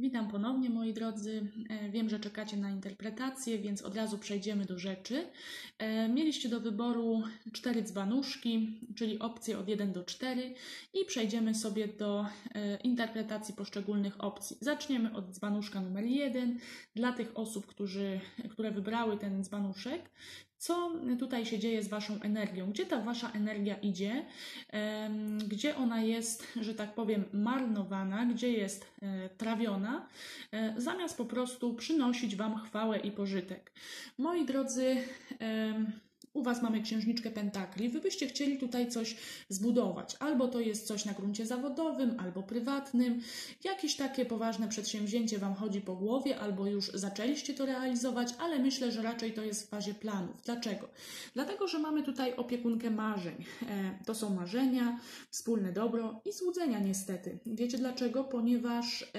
Witam ponownie, moi drodzy. E, Wiem, że czekacie na interpretację, więc od razu przejdziemy do rzeczy. E, Mieliście do wyboru cztery dzbanuszki, czyli opcje od 1 do 4 i przejdziemy sobie do e, interpretacji poszczególnych opcji. Zaczniemy od dzbanuszka numer 1. Dla tych osób, którzy, które wybrały ten dzbanuszek, co tutaj się dzieje z Waszą energią? Gdzie ta Wasza energia idzie? Gdzie ona jest, że tak powiem, marnowana? Gdzie jest e, trawiona? E, Zamiast po prostu przynosić Wam chwałę i pożytek. Moi drodzy, u Was mamy księżniczkę pentakli, Wy byście chcieli tutaj coś zbudować. Albo to jest coś na gruncie zawodowym, albo prywatnym. Jakieś takie poważne przedsięwzięcie Wam chodzi po głowie, albo już zaczęliście to realizować, ale myślę, że raczej to jest w fazie planów. Dlaczego? Dlatego, że mamy tutaj opiekunkę marzeń. E, To są marzenia, wspólne dobro i złudzenia niestety. Wiecie dlaczego? Ponieważ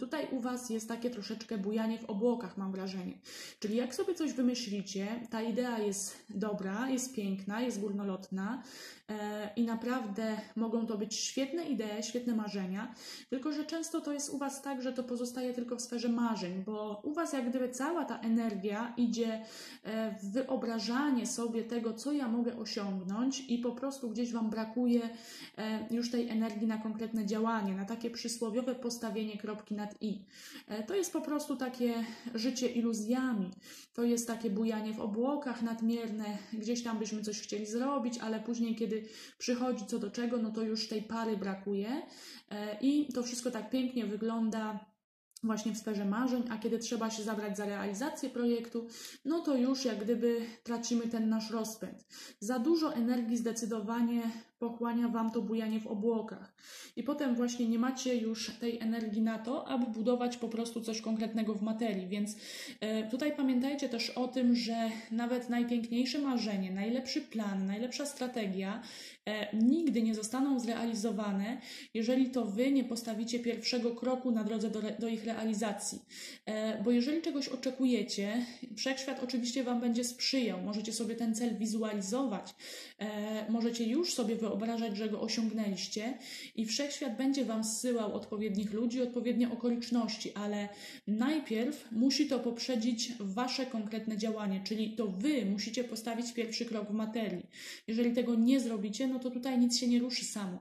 tutaj u Was jest takie troszeczkę bujanie w obłokach, mam wrażenie. Czyli jak sobie coś wymyślicie, ta idea jest dobra, jest piękna, jest górnolotna e, i naprawdę mogą to być świetne idee, świetne marzenia, tylko że często to jest u Was tak, że to pozostaje tylko w sferze marzeń, bo u Was jak gdyby cała ta energia idzie e, w wyobrażanie sobie tego, co ja mogę osiągnąć i po prostu gdzieś Wam brakuje e, już tej energii na konkretne działanie, na takie przysłowiowe postawienie kropki nad i. To jest po prostu takie życie iluzjami, to jest takie bujanie w obłokach nadmierne, gdzieś tam byśmy coś chcieli zrobić, ale później, kiedy przychodzi co do czego, no to już tej pary brakuje E, i to wszystko tak pięknie wygląda właśnie w sferze marzeń, a kiedy trzeba się zabrać za realizację projektu, no to już jak gdyby tracimy ten nasz rozpęd. Za dużo energii zdecydowanie pochłania Wam to bujanie w obłokach. I potem właśnie nie macie już tej energii na to, aby budować po prostu coś konkretnego w materii. Więc e, tutaj pamiętajcie też o tym, że nawet najpiękniejsze marzenie, najlepszy plan, najlepsza strategia e, nigdy nie zostaną zrealizowane, jeżeli to Wy nie postawicie pierwszego kroku na drodze do, do ich realizacji. E, bo jeżeli czegoś oczekujecie, wszechświat oczywiście Wam będzie sprzyjał. Możecie sobie ten cel wizualizować, możecie już sobie wyobrażać, że go osiągnęliście i wszechświat będzie Wam zsyłał odpowiednich ludzi, odpowiednie okoliczności, ale najpierw musi to poprzedzić Wasze konkretne działanie, czyli to Wy musicie postawić pierwszy krok w materii. Jeżeli tego nie zrobicie, no to tutaj nic się nie ruszy samo.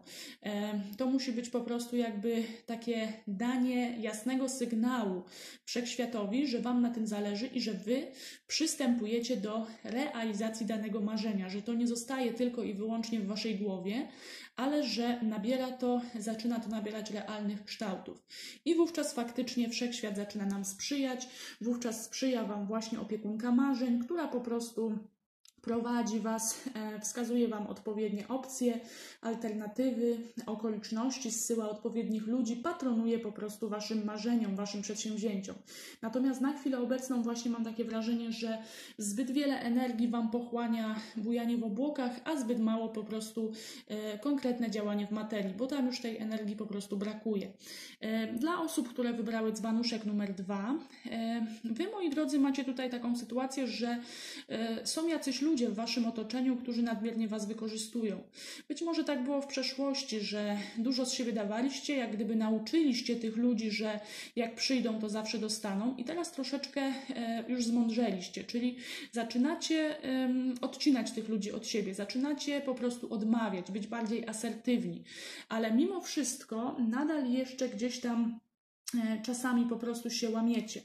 To musi być po prostu jakby takie danie jasnego sygnału wszechświatowi, że Wam na tym zależy i że Wy przystępujecie do realizacji danego marzenia, że to nie zostaje tylko i wyłącznie w Waszej głowie, ale że nabiera to, zaczyna to nabierać realnych kształtów. I wówczas faktycznie wszechświat zaczyna nam sprzyjać, wówczas sprzyja Wam właśnie opiekunka marzeń, która po prostu prowadzi Was, e, wskazuje Wam odpowiednie opcje, alternatywy, okoliczności, zsyła odpowiednich ludzi, patronuje po prostu Waszym marzeniom, Waszym przedsięwzięciom. Natomiast na chwilę obecną właśnie mam takie wrażenie, że zbyt wiele energii Wam pochłania bujanie w obłokach, a zbyt mało po prostu e, konkretne działanie w materii, bo tam już tej energii po prostu brakuje. E, Dla osób, które wybrały dzbanuszek numer dwa, e, Wy, moi drodzy, macie tutaj taką sytuację, że e, są jacyś ludzie w Waszym otoczeniu, którzy nadmiernie Was wykorzystują. Być może tak było w przeszłości, że dużo z siebie dawaliście, jak gdyby nauczyliście tych ludzi, że jak przyjdą, to zawsze dostaną, i teraz troszeczkę e, już zmądrzeliście, czyli zaczynacie odcinać tych ludzi od siebie, zaczynacie po prostu odmawiać, być bardziej asertywni, ale mimo wszystko nadal jeszcze gdzieś tam czasami po prostu się łamiecie.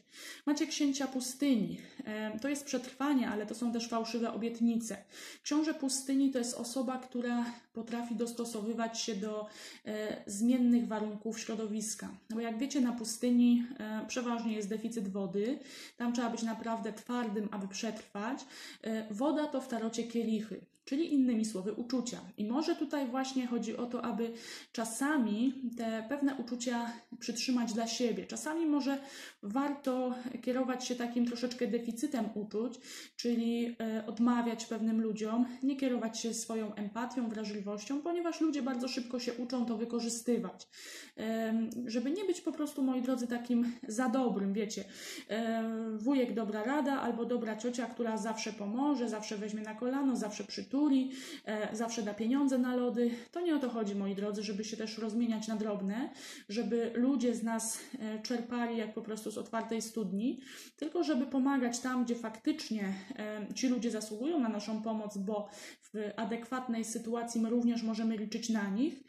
Macie księcia pustyni. E, To jest przetrwanie, ale to są też fałszywe obietnice. Książę pustyni to jest osoba, która potrafi dostosowywać się do e, zmiennych warunków środowiska. No bo jak wiecie, na pustyni e, przeważnie jest deficyt wody. Tam trzeba być naprawdę twardym, aby przetrwać. E, woda to w tarocie kielichy, czyli innymi słowy uczucia. I może tutaj właśnie chodzi o to, aby czasami te pewne uczucia przytrzymać dla siebie. Czasami może warto kierować się takim troszeczkę deficytem uczuć, czyli e, odmawiać pewnym ludziom, nie kierować się swoją empatią, wrażliwością, ponieważ ludzie bardzo szybko się uczą to wykorzystywać. Żeby nie być po prostu, moi drodzy, takim za dobrym, wiecie, em, wujek dobra rada albo dobra ciocia, która zawsze pomoże, zawsze weźmie na kolano, zawsze przytuli, e, zawsze da pieniądze na lody. To nie o to chodzi, moi drodzy, żeby się też rozmieniać na drobne, żeby ludzie z nas e, czerpali jak po prostu z otwartej studni, tylko żeby pomagać tam, gdzie faktycznie e, ci ludzie zasługują na naszą pomoc, bo w adekwatnej sytuacji my również możemy liczyć na nich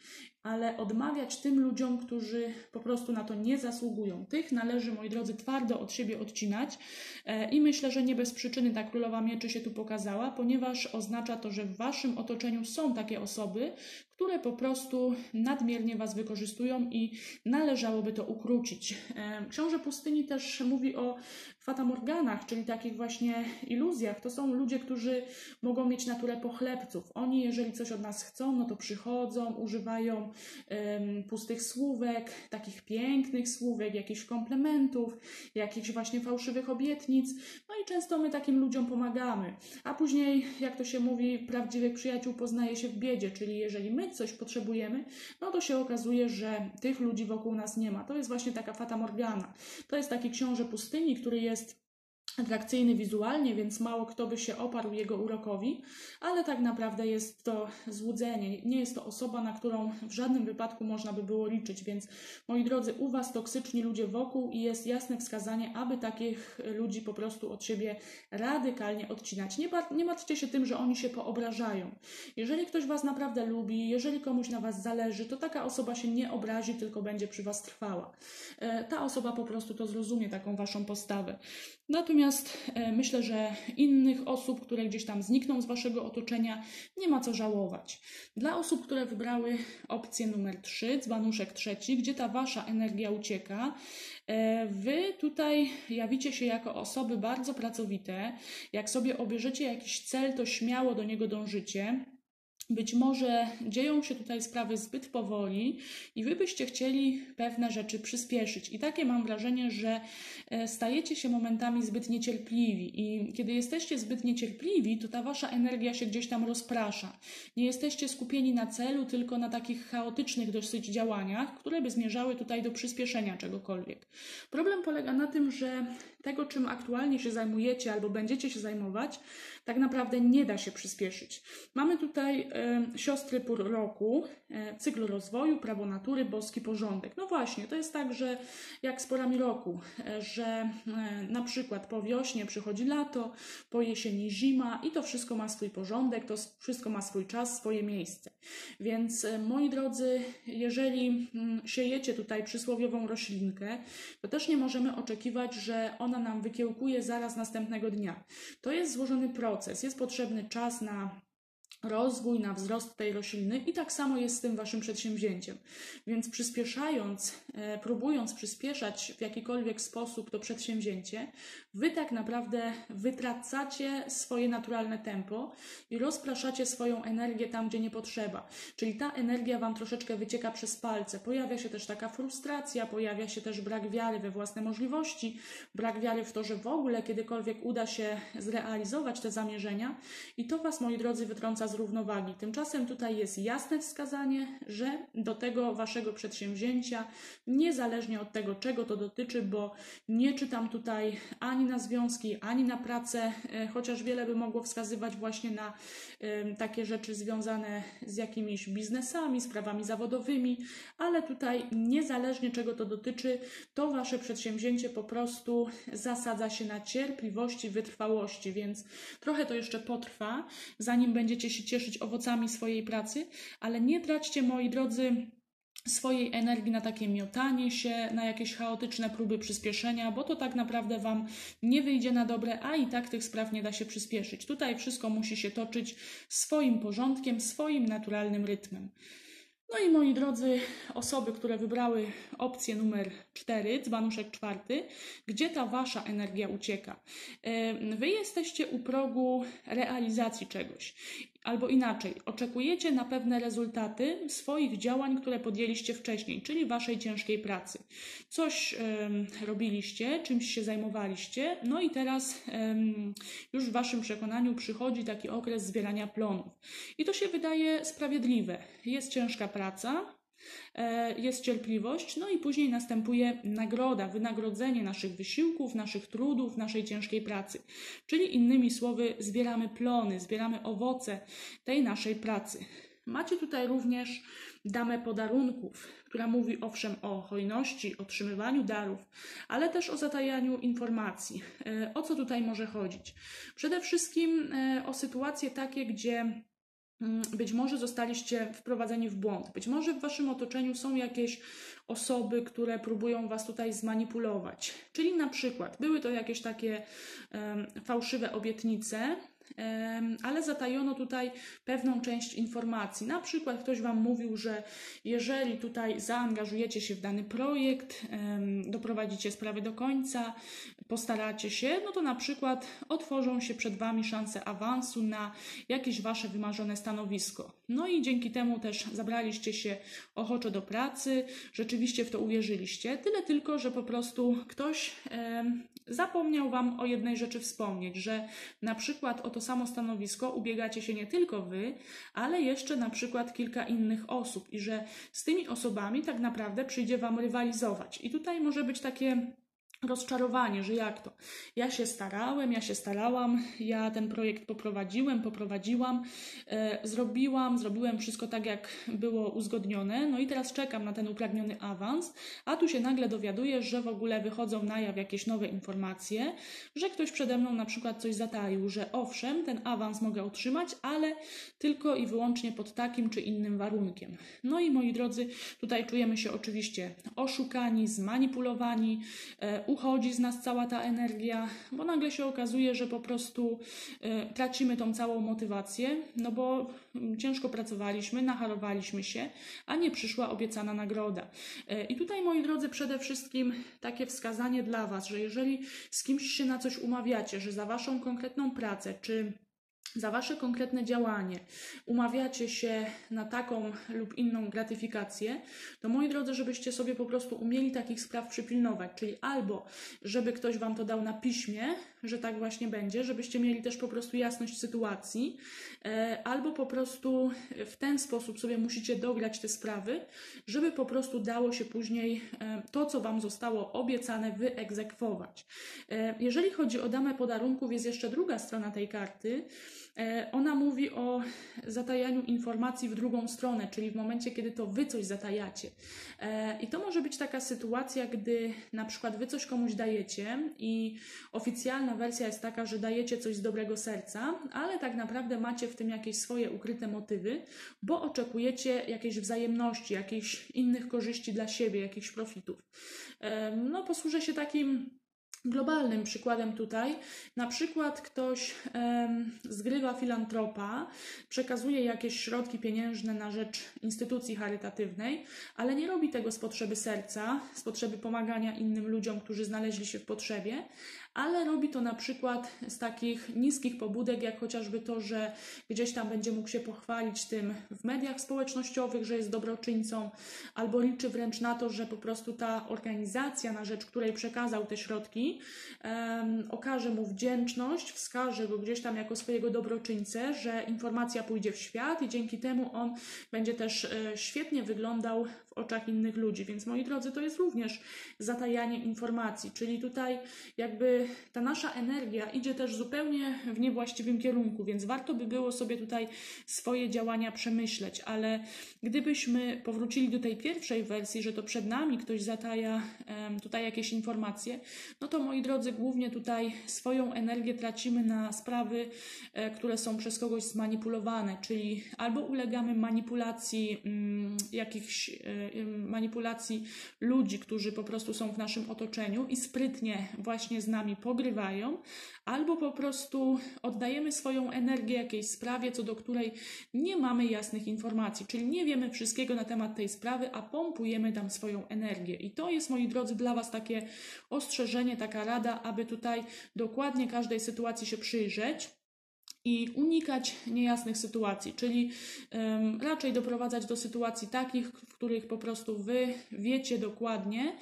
ale odmawiać tym ludziom, którzy po prostu na to nie zasługują. Tych należy, moi drodzy, twardo od siebie odcinać e, i myślę, że nie bez przyczyny ta królowa mieczy się tu pokazała, ponieważ oznacza to, że w waszym otoczeniu są takie osoby, które po prostu nadmiernie Was wykorzystują i należałoby to ukrócić. E, książę Pustyni też mówi o fatamorganach, czyli takich właśnie iluzjach. To są ludzie, którzy mogą mieć naturę pochlebców. Oni, jeżeli coś od nas chcą, no to przychodzą, używają um, pustych słówek, takich pięknych słówek, jakichś komplementów, jakichś właśnie fałszywych obietnic. No i często my takim ludziom pomagamy. A później, jak to się mówi, prawdziwych przyjaciół poznaje się w biedzie, czyli jeżeli my coś potrzebujemy, no to się okazuje, że tych ludzi wokół nas nie ma. To jest właśnie taka fata morgana. To jest taki książę pustyni, który jest мест. Atrakcyjny wizualnie, więc mało kto by się oparł jego urokowi, ale tak naprawdę jest to złudzenie. Nie jest to osoba, na którą w żadnym wypadku można by było liczyć, więc moi drodzy, u Was toksyczni ludzie wokół i jest jasne wskazanie, aby takich ludzi po prostu od siebie radykalnie odcinać. Nie, nie martwcie się tym, że oni się poobrażają. Jeżeli ktoś Was naprawdę lubi, jeżeli komuś na Was zależy, to taka osoba się nie obrazi, tylko będzie przy Was trwała. E, ta osoba po prostu to zrozumie, taką Waszą postawę. Natomiast e, myślę, że innych osób, które gdzieś tam znikną z waszego otoczenia, nie ma co żałować. Dla osób, które wybrały opcję numer 3, dzbanuszek trzeci, gdzie ta wasza energia ucieka, e, wy tutaj jawicie się jako osoby bardzo pracowite. Jak sobie obierzecie jakiś cel, to śmiało do niego dążycie. Być może dzieją się tutaj sprawy zbyt powoli i wy byście chcieli pewne rzeczy przyspieszyć. I takie mam wrażenie, że e, stajecie się momentami zbyt niecierpliwi. I kiedy jesteście zbyt niecierpliwi, to ta wasza energia się gdzieś tam rozprasza. Nie jesteście skupieni na celu, tylko na takich chaotycznych dosyć działaniach, które by zmierzały tutaj do przyspieszenia czegokolwiek. Problem polega na tym, że tego, czym aktualnie się zajmujecie albo będziecie się zajmować, tak naprawdę nie da się przyspieszyć. Mamy tutaj siostry pór roku, e, cykl rozwoju, prawo natury, boski porządek. No właśnie, to jest tak, że jak z porami roku, e, że na przykład po wiośnie przychodzi lato, po jesieni zima i to wszystko ma swój porządek, to wszystko ma swój czas, swoje miejsce. Więc moi drodzy, jeżeli mm, siejecie tutaj przysłowiową roślinkę, to też nie możemy oczekiwać, że ona nam wykiełkuje zaraz następnego dnia. To jest złożony proces, jest potrzebny czas na rozwój, na wzrost tej rośliny i tak samo jest z tym waszym przedsięwzięciem. Więc przyspieszając, e, próbując przyspieszać w jakikolwiek sposób to przedsięwzięcie, wy tak naprawdę wytracacie swoje naturalne tempo i rozpraszacie swoją energię tam, gdzie nie potrzeba. Czyli ta energia wam troszeczkę wycieka przez palce. Pojawia się też taka frustracja, pojawia się też brak wiary we własne możliwości, brak wiary w to, że w ogóle kiedykolwiek uda się zrealizować te zamierzenia i to was, moi drodzy, wytrąca z równowagi. Tymczasem tutaj jest jasne wskazanie, że do tego waszego przedsięwzięcia, niezależnie od tego, czego to dotyczy, bo nie czytam tutaj ani na związki, ani na pracę, e, chociaż wiele by mogło wskazywać właśnie na takie rzeczy związane z jakimiś biznesami, sprawami zawodowymi, ale tutaj niezależnie czego to dotyczy, to wasze przedsięwzięcie po prostu zasadza się na cierpliwości, wytrwałości, więc trochę to jeszcze potrwa, zanim będziecie się cieszyć owocami swojej pracy, ale nie traćcie, moi drodzy, swojej energii na takie miotanie się, na jakieś chaotyczne próby przyspieszenia, bo to tak naprawdę Wam nie wyjdzie na dobre, a i tak tych spraw nie da się przyspieszyć. Tutaj wszystko musi się toczyć swoim porządkiem, swoim naturalnym rytmem. No i moi drodzy, osoby, które wybrały opcję numer 4, dzbanuszek czwarty, gdzie ta wasza energia ucieka? Wy jesteście u progu realizacji czegoś Albo inaczej, oczekujecie na pewne rezultaty swoich działań, które podjęliście wcześniej, czyli waszej ciężkiej pracy. Coś robiliście, czymś się zajmowaliście, no i teraz już w waszym przekonaniu przychodzi taki okres zbierania plonów. I to się wydaje sprawiedliwe. Jest ciężka praca, jest cierpliwość, no i później następuje nagroda, wynagrodzenie naszych wysiłków, naszych trudów, naszej ciężkiej pracy. Czyli innymi słowy, zbieramy plony, zbieramy owoce tej naszej pracy. Macie tutaj również damę podarunków, która mówi owszem o hojności, otrzymywaniu darów, ale też o zatajaniu informacji. E, o co tutaj może chodzić? Przede wszystkim e, o sytuacje takie, gdzie być może zostaliście wprowadzeni w błąd. Być może w waszym otoczeniu są jakieś osoby, które próbują was tutaj zmanipulować. Czyli na przykład były to jakieś takie um, fałszywe obietnice, ale zatajono tutaj pewną część informacji. Na przykład ktoś Wam mówił, że jeżeli tutaj zaangażujecie się w dany projekt, doprowadzicie sprawę do końca, postaracie się, no to na przykład otworzą się przed Wami szanse awansu na jakieś Wasze wymarzone stanowisko. No i dzięki temu też zabraliście się ochoczo do pracy, rzeczywiście w to uwierzyliście. Tyle tylko, że po prostu ktoś zapomniał Wam o jednej rzeczy wspomnieć, że na przykład o to samo stanowisko ubiegacie się nie tylko Wy, ale jeszcze na przykład kilka innych osób i że z tymi osobami tak naprawdę przyjdzie Wam rywalizować. I tutaj może być takie rozczarowanie, że jak to? Ja się starałem, ja się starałam, ja ten projekt poprowadziłem, poprowadziłam, e, zrobiłam, zrobiłem wszystko tak, jak było uzgodnione, no i teraz czekam na ten upragniony awans, a tu się nagle dowiaduję, że w ogóle wychodzą na jaw jakieś nowe informacje, że ktoś przede mną na przykład coś zataił, że owszem, ten awans mogę otrzymać, ale tylko i wyłącznie pod takim czy innym warunkiem. No i moi drodzy, tutaj czujemy się oczywiście oszukani, zmanipulowani, e, uchodzi z nas cała ta energia, bo nagle się okazuje, że po prostu y, tracimy tą całą motywację, no bo mm, ciężko pracowaliśmy, nacharowaliśmy się, a nie przyszła obiecana nagroda. Y, I tutaj, moi drodzy, przede wszystkim takie wskazanie dla Was, że jeżeli z kimś się na coś umawiacie, że za Waszą konkretną pracę, czy za Wasze konkretne działanie umawiacie się na taką lub inną gratyfikację, to moi drodzy, żebyście sobie po prostu umieli takich spraw przypilnować, czyli albo żeby ktoś Wam to dał na piśmie, że tak właśnie będzie, żebyście mieli też po prostu jasność sytuacji, e, albo po prostu w ten sposób sobie musicie dograć te sprawy, żeby po prostu dało się później e, to, co Wam zostało obiecane, wyegzekwować. E, jeżeli chodzi o damę podarunków, jest jeszcze druga strona tej karty. Ona mówi o zatajaniu informacji w drugą stronę, czyli w momencie, kiedy to wy coś zatajacie. I to może być taka sytuacja, gdy na przykład wy coś komuś dajecie i oficjalna wersja jest taka, że dajecie coś z dobrego serca, ale tak naprawdę macie w tym jakieś swoje ukryte motywy, bo oczekujecie jakiejś wzajemności, jakichś innych korzyści dla siebie, jakichś profitów. No, posłużę się takim globalnym przykładem tutaj. Na przykład ktoś zgrywa filantropa, przekazuje jakieś środki pieniężne na rzecz instytucji charytatywnej, ale nie robi tego z potrzeby serca, z potrzeby pomagania innym ludziom, którzy znaleźli się w potrzebie, ale robi to na przykład z takich niskich pobudek, jak chociażby to, że gdzieś tam będzie mógł się pochwalić tym w mediach społecznościowych, że jest dobroczyńcą, albo liczy wręcz na to, że po prostu ta organizacja, na rzecz której przekazał te środki, um, okaże mu wdzięczność, wskaże go gdzieś tam jako swojego dobroczyńcę, że informacja pójdzie w świat i dzięki temu on będzie też e, świetnie wyglądał oczach innych ludzi. Więc moi drodzy, to jest również zatajanie informacji, czyli tutaj jakby ta nasza energia idzie też zupełnie w niewłaściwym kierunku, więc warto by było sobie tutaj swoje działania przemyśleć, ale gdybyśmy powrócili do tej pierwszej wersji, że to przed nami ktoś zataja tutaj jakieś informacje, no to moi drodzy, głównie tutaj swoją energię tracimy na sprawy, e, które są przez kogoś zmanipulowane, czyli albo ulegamy manipulacji mm, jakichś e, manipulacji ludzi, którzy po prostu są w naszym otoczeniu i sprytnie właśnie z nami pogrywają, albo po prostu oddajemy swoją energię jakiejś sprawie, co do której nie mamy jasnych informacji, czyli nie wiemy wszystkiego na temat tej sprawy, a pompujemy tam swoją energię. I to jest, moi drodzy, dla Was takie ostrzeżenie, taka rada, aby tutaj dokładnie każdej sytuacji się przyjrzeć i unikać niejasnych sytuacji, czyli um, raczej doprowadzać do sytuacji takich, w których po prostu wy wiecie dokładnie,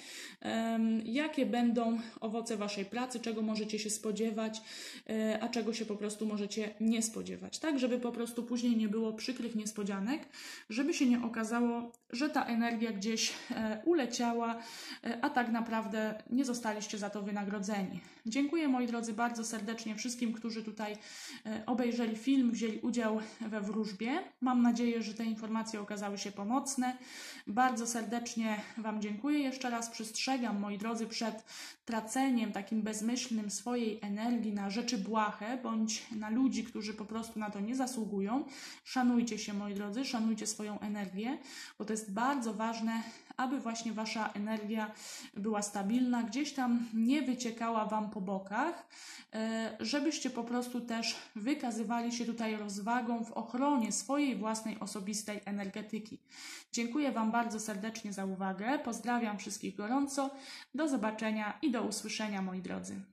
um, jakie będą owoce waszej pracy, czego możecie się spodziewać, um, a czego się po prostu możecie nie spodziewać. Tak, żeby po prostu później nie było przykrych niespodzianek, żeby się nie okazało, że ta energia gdzieś e, uleciała, e, a tak naprawdę nie zostaliście za to wynagrodzeni. Dziękuję moi drodzy bardzo serdecznie wszystkim, którzy tutaj e, obejrzeli film, wzięli udział we wróżbie. Mam nadzieję, że te informacje okazały się pomocne. Bardzo serdecznie Wam dziękuję. Jeszcze raz przestrzegam, moi drodzy, przed traceniem takim bezmyślnym swojej energii na rzeczy błahe bądź na ludzi, którzy po prostu na to nie zasługują. Szanujcie się, moi drodzy, szanujcie swoją energię, bo to jest bardzo ważne, aby właśnie Wasza energia była stabilna, gdzieś tam nie wyciekała Wam po bokach, e, żebyście po prostu też wykazywali się tutaj rozwagą w ochronie swojej własnej osobistej energetyki. Dziękuję Wam bardzo serdecznie za uwagę. Pozdrawiam wszystkich gorąco. Do zobaczenia i do usłyszenia, moi drodzy.